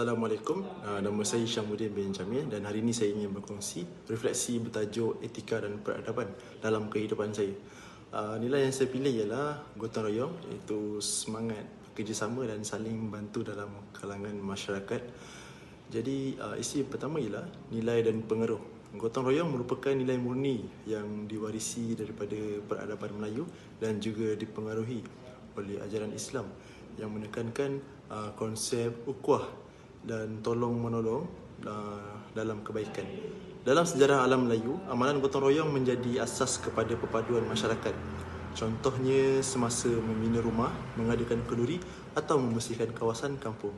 Assalamualaikum, uh, nama saya Syamuddin bin Jamil dan hari ini saya ingin berkongsi refleksi bertajuk etika dan peradaban dalam kehidupan saya. Uh, nilai yang saya pilih ialah gotong royong iaitu semangat kerjasama dan saling membantu dalam kalangan masyarakat. Jadi uh, isi pertama ialah nilai dan pengaruh. Gotong royong merupakan nilai murni yang diwarisi daripada peradaban Melayu dan juga dipengaruhi oleh ajaran Islam yang menekankan uh, konsep ukhuwah dan tolong menolong uh, dalam kebaikan. Dalam sejarah alam Melayu, amalan gotong royong menjadi asas kepada perpaduan masyarakat. Contohnya semasa membina rumah, mengadakan kenduri atau membersihkan kawasan kampung.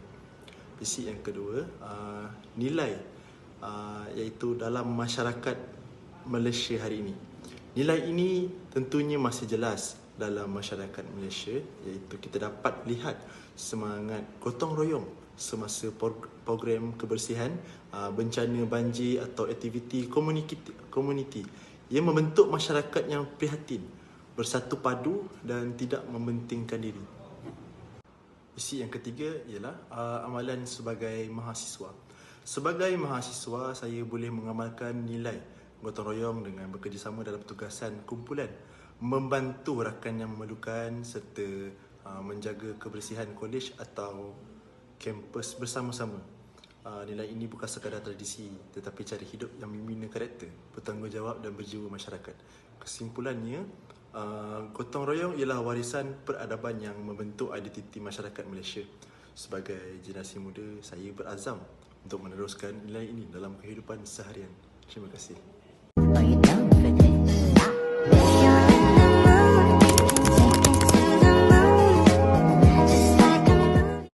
Visi yang kedua, uh, nilai uh, iaitu dalam masyarakat Malaysia hari ini. Nilai ini tentunya masih jelas dalam masyarakat Malaysia iaitu kita dapat lihat semangat gotong royong semasa program kebersihan uh, bencana banjir atau aktiviti komuniti yang membentuk masyarakat yang prihatin bersatu padu dan tidak mementingkan diri. Isi yang ketiga ialah uh, amalan sebagai mahasiswa. Sebagai mahasiswa, saya boleh mengamalkan nilai gotong royong dengan bekerjasama dalam tugasan kumpulan, membantu rakan yang memerlukan serta uh, menjaga kebersihan kolej atau kampus bersama-sama. Uh, nilai ini bukan sekadar tradisi tetapi cara hidup yang membina karakter, bertanggungjawab dan berjiwa masyarakat. Kesimpulannya, uh, gotong royong ialah warisan peradaban yang membentuk identiti masyarakat Malaysia. Sebagai generasi muda, saya berazam untuk meneruskan nilai ini dalam kehidupan seharian. Terima kasih. but you